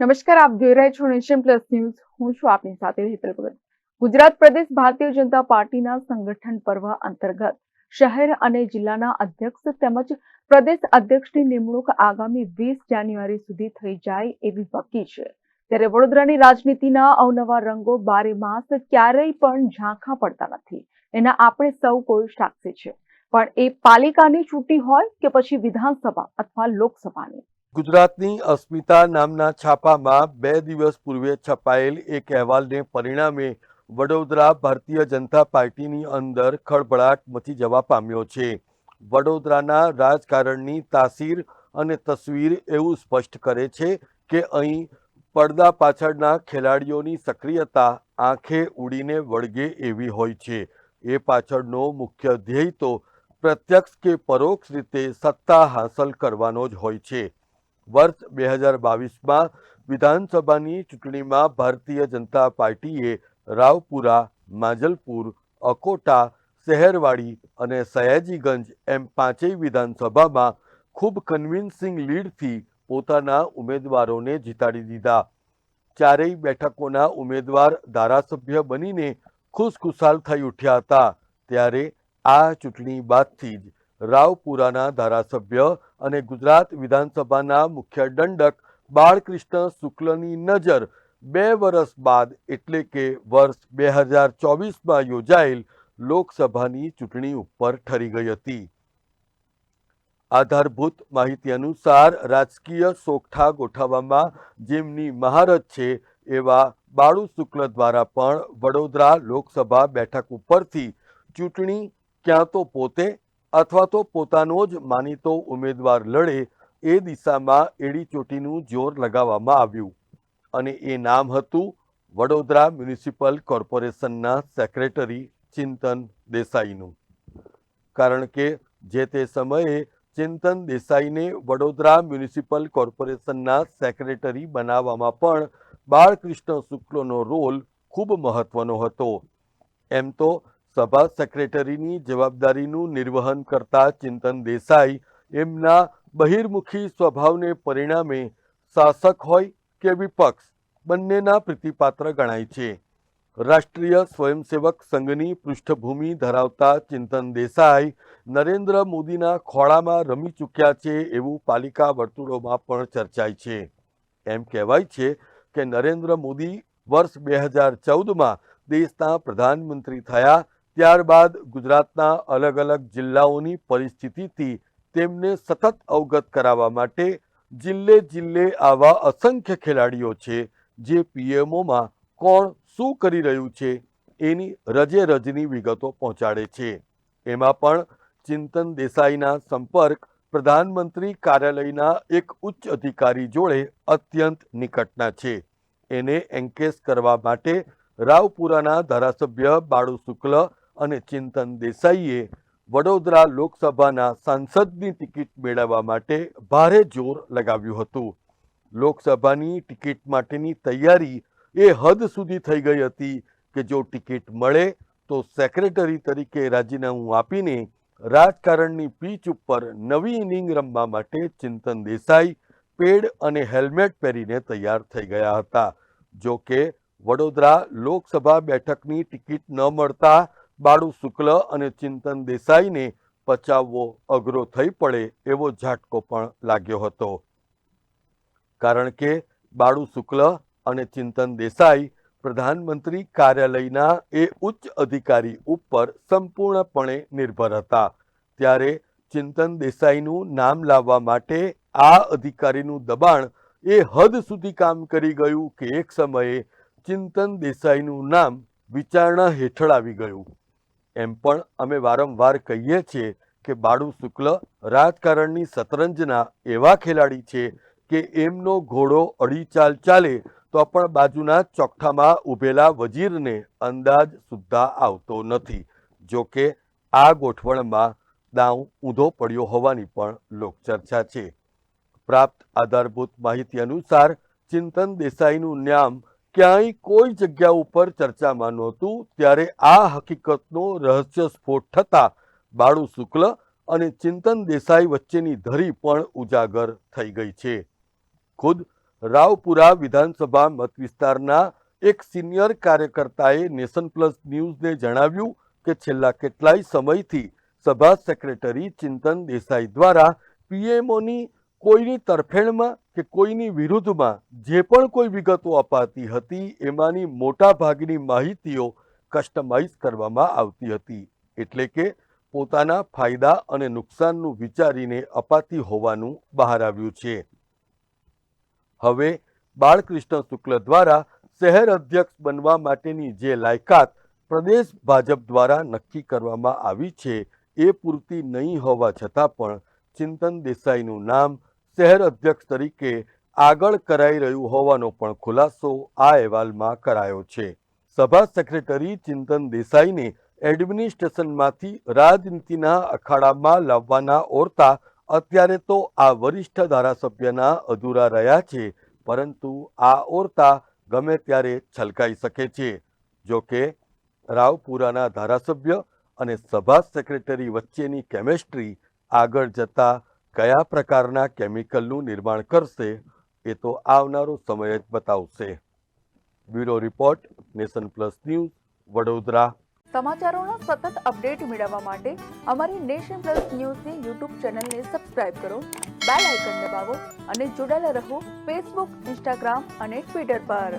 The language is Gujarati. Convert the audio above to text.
નમસ્કાર, આપ જોઈ રહ્યા છો નેશન પ્લસ ન્યૂઝ. હું છું આપની સાથે હેતલ ભગત. ગુજરાત પ્રદેશ ભારતીય જનતા પાર્ટીના સંગઠન પર્વ અંતર્ગત શહેર અને જિલ્લાના અધ્યક્ષ તેમજ પ્રદેશ અધ્યક્ષની નિમણૂક આગામી વીસ જાન્યુઆરી સુધી થઈ જાય એવી પક્કી છે. ત્યારે વડોદરાની રાજનીતિના અવનવા રંગો બારે માસ ક્યારેય પણ ઝાંખા પડતા નથી. એના આપણે સૌ કોઈ સાક્ષી છે. પણ એ પાલિકાની ચૂંટણી હોય કે પછી વિધાનસભા અથવા લોકસભાની ગુજરાતની અસ્મિતા નામના છાપામાં બે દિવસ પૂર્વે છપાયેલ એક અહેવાલને પરિણામે વડોદરા ભારતીય જનતા પાર્ટીની અંદર ખળભળાટ મચી જવા પામ્યો છે. વડોદરાના રાજકારણની તાસીર અને તસવીર એવું સ્પષ્ટ કરે છે કે અહીં પડદા પાછળના ખેલાડીઓની સક્રિયતા આંખે ઉડીને વળગે એવી હોય છે. એ પાછળનો મુખ્ય ધ્યેય તો પ્રત્યક્ષ કે પરોક્ષ રીતે સત્તા હાંસલ કરવાનો જ હોય છે. વર્ષ બે હજાર બાવીસમાં વિધાનસભાની ચૂંટણીમાં ભારતીય જનતા પાર્ટીએ રાવપુરા, માજલપુર, અકોટા, શહેરવાડી અને સયાજીગંજ એમ પાંચેય વિધાનસભામાં ખૂબ કન્વિન્સિંગ લીડથી પોતાના ઉમેદવારોને જીતાડી દીધા. ચારેય બેઠકોના ઉમેદવાર ધારાસભ્ય બનીને ખુશખુશાલ થઈ ઉઠ્યા હતા. ત્યારે આ ચૂંટણી બાદથી જ રાવપુરાના ધારાસભ્ય અને ગુજરાત વિધાનસભાના મુખ્ય દંડક બાળકૃષ્ણ શુક્લની નજર બે વર્ષ બાદ એટલે કે વર્ષ બે હજાર ચોવીસમાં યોજાયેલ લોકસભાની ચૂંટણી ઉપર ઠરી ગઈ હતી. આધારભૂત માહિતી અનુસાર રાજકીય સોગઠા ગોઠવવામાં જેમની મહારત છે એવા બાળુ શુક્લ દ્વારા પણ વડોદરા લોકસભા બેઠક ઉપરથી ચૂંટણી ક્યાં તો પોતે અથવા તો પોતાનો જ માનીતો ઉમેદવાર લડે એ દિશામાં એડીચોટીનું જોર લગાવવામાં આવ્યું. અને એ નામ હતું વડોદરા મ્યુનિસિપલ કોર્પોરેશનના સેક્રેટરી ચિંતન દેસાઈનું. કારણ કે જે તે સમયે ચિંતન દેસાઈને વડોદરા મ્યુનિસિપલ કોર્પોરેશનના સેક્રેટરી બનાવવામાં પણ બાળકૃષ્ણ શુક્લનો રોલ ખૂબ મહત્વનો હતો. એમ તો સભા સેક્રેટરીની જવાબદારીનું નિર્વહન કરતા ચિંતન દેસાઈ એમના બહિર્મુખી સ્વભાવને પરિણામે શાસક હોય કે વિપક્ષ, બંનેના પ્રીતિપાત્ર ગણાય છે. રાષ્ટ્રીય સ્વયંસેવક સંઘની પૃષ્ઠભૂમિ ધરાવતા ચિંતન દેસાઈ નરેન્દ્ર મોદીના ખોળામાં રમી ચૂક્યા છે એવું પાલિકા વર્તુળોમાં પણ ચર્ચાય છે. એમ કહેવાય છે કે નરેન્દ્ર મોદી વર્ષ બે હજાર ચૌદમાં દેશના પ્રધાનમંત્રી થયા ત્યારબાદ ગુજરાતના અલગ અલગ જિલ્લાઓની પરિસ્થિતિથી તેમને સતત અવગત કરાવવા માટે જિલ્લે જિલ્લે આવા અસંખ્ય ખેલાડીઓ છે, જે પીએમઓમાં કોણ શું કરી રહ્યું છે એની રજે રજની વિગતો પહોંચાડે છે. એમાં પણ ચિંતન દેસાઈના સંપર્ક પ્રધાનમંત્રી કાર્યાલયના એક ઉચ્ચ અધિકારી જોડે અત્યંત નિકટના છે. એને એન્કેસ કરવા માટે રાવપુરાના ધારાસભ્ય બાળુ શુક્લ અને ચિંતન દેસાઈએ વડોદરા લોકસભાના સાંસદની ટિકિટ મેળવવા માટે ભારે જોર લગાવ્યું હતું. લોકસભાની ટિકિટ માટેની તૈયારી એ હદ સુધી થઈ ગઈ હતી કે જો ટિકિટ મળે તો સેક્રેટરી તરીકે રાજીનામું આપીને રાજકારણની પીચ ઉપર નવી ઇનિંગ રમવા માટે ચિંતન દેસાઈ પેડ અને હેલ્મેટ પહેરીને તૈયાર થઈ ગયા હતા. જો કે વડોદરા લોકસભા બેઠકની ટિકિટ ન મળતા બાળુ શુક્લ અને ચિંતન દેસાઈને પચાવવો અઘરો થઈ પડે એવો ઝાટકો પણ લાગ્યો હતો. કારણ કે બાળુ શુક્લ અને ચિંતન દેસાઈ પ્રધાનમંત્રી કાર્યાલયના એ ઉચ્ચ અધિકારી ઉપર સંપૂર્ણપણે નિર્ભર હતા. ત્યારે ચિંતન દેસાઈનું નામ લાવવા માટે આ અધિકારીનું દબાણ એ હદ સુધી કામ કરી ગયું કે એક સમયે ચિંતન દેસાઈનું નામ વિચારણા હેઠળ આવી ગયું. એમ પણ અમે વારંવાર કહીએ છીએ કે બાળુ શુક્લ રાજકારણની શતરંજના એવા ખેલાડી છે કે એમનો ઘોડો અડી ચાલ ચાલે તો પણ બાજુના ચોખામાં ઊભેલા વજીરને અંદાજ સુદ્ધા આવતો નથી. જો કે આ ગોઠવણમાં દાવ ઊંધો પડ્યો હોવાની પણ લોકચર્ચા છે. પ્રાપ્ત આધારભૂત માહિતી અનુસાર ચિંતન દેસાઈનું નામ ક્યાંય કોઈ જગ્યા ઉપર ચર્ચામાં નહોતું, ત્યારે આ હકીકતનો રહસ્ય સ્ફોટ થતાં બાળુ શુક્લ અને ચિંતન દેસાઈ વચ્ચેની ધરી પણ ઉજાગર થઈ ગઈ છે. ખુદ રાવપુરા વિધાનસભા મત વિસ્તારના એક સિનિયર કાર્યકર્તાએ નેશન પ્લસ ન્યૂઝને જણાવ્યું કે છેલ્લા કેટલાય સમયથી સભા સેક્રેટરી ચિંતન દેસાઈ દ્વારા પીએમઓની કોઈની તરફેણમાં કે કોઈની વિરુદ્ધમાં જે પણ કોઈ વિગતો અપાતી હતી, એમાંની મોટા ભાગની માહિતીઓ કસ્ટમાઇઝ કરવામાં આવતી હતી. એટલે કે પોતાના ફાયદા અને નુકસાનનું વિચારીને અપાતી હોવાનું બહાર આવ્યું છે. હવે, બાળકૃષ્ણ શુક્લ દ્વારા શહેર અધ્યક્ષ બનવા માટેની જે લાયકાત પ્રદેશ ભાજપ દ્વારા નક્કી કરવામાં આવી છે, એ પૂરતી નહીં હોવા છતાં પણ ચિંતન દેસાઈનું નામ શહેર અધ્યક્ષ તરીકે આગળ કરાઈ રહ્યું હોવાનો પણ ખુલાસો આ અહેવાલમાં કરાયો છે. સભા સેક્રેટરી ચિંતન દેસાઈને એડમિનિસ્ટ્રેશનમાંથી રાજનીતિના અખાડામાં લાવવાના ઓરતા અત્યારે તો આ વરિષ્ઠ ધારાસભ્યના અધૂરા રહ્યા છે, પરંતુ આ ઓરતા ગમે ત્યારે છલકાઈ શકે છે. જો કે રાવપુરાના ધારાસભ્ય અને સભા સેક્રેટરી વચ્ચેની કેમેસ્ટ્રી આગળ જતા કયા પ્રકારના કેમિકલનું નિર્માણ કરશે એ તો આવનારો સમય જ બતાવશે. Bureau report, nation plus news, Vadodara. સમાચારોના સતત અપડેટ મેળવવા માટે અમારી નેશન પ્લસ ન્યૂઝની યુટ્યુબ ચેનલને સબસ્ક્રાઇબ કરો, બેલ આઇકન દબાવો અને જોડાયેલા રહો ફેસબુક, ઇન્સ્ટાગ્રામ અને ટ્વિટર પર.